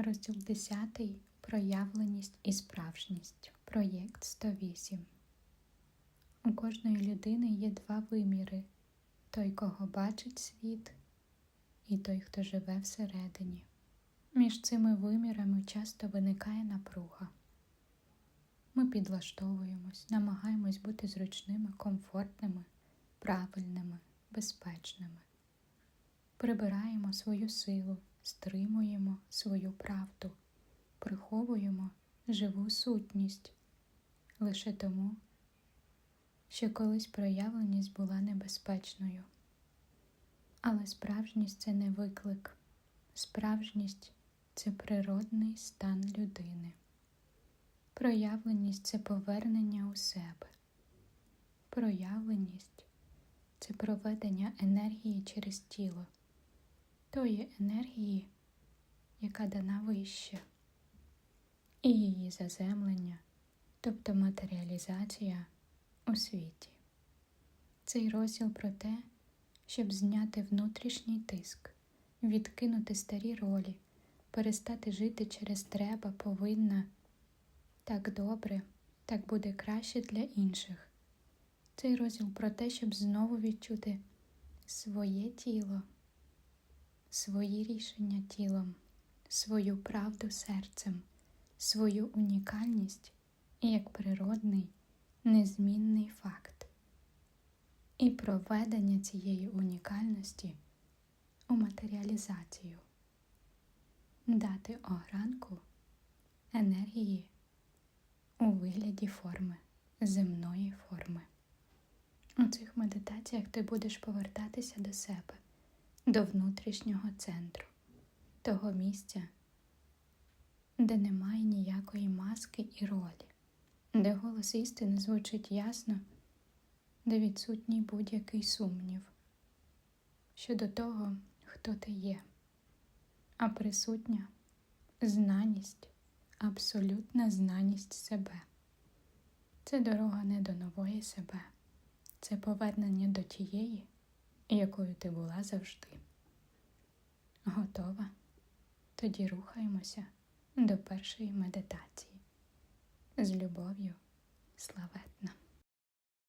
Розділ 10. Проявленість і справжність. Проєкт 108. У кожної людини є два виміри: той, кого бачить світ, і той, хто живе всередині. Між цими вимірами часто виникає напруга. Ми підлаштовуємось, намагаємось бути зручними, комфортними, правильними, безпечними. Прибираємо свою силу, стримуємо свою правду, приховуємо живу сутність лише тому, що колись проявленість була небезпечною. Але справжність це не виклик, справжність це природний стан людини. Проявленість це повернення у себе. Проявленість це проведення енергії через тіло, тої енергії, яка дана вище, і її заземлення, тобто матеріалізація у світі. Цей розділ про те, щоб зняти внутрішній тиск, відкинути старі ролі, перестати жити через треба, повинна. Так добре, так буде краще для інших. Цей розділ про те, щоб знову відчути своє тіло, свої рішення тілом, свою правду серцем, свою унікальність як природний, незмінний факт, і проведення цієї унікальності у матеріалізацію, дати огранку енергії у вигляді форми, земної форми. У цих медитаціях ти будеш повертатися до себе, до внутрішнього центру, того місця, де немає ніякої маски і ролі, де голос істини звучить ясно, де відсутній будь-який сумнів щодо того, хто ти є, а присутня знаність абсолютна знаність себе. Це дорога не до нової себе, це повернення до тієї, якою ти була завжди. Готова? Тоді рухаємося до першої медитації. З любов'ю славетна.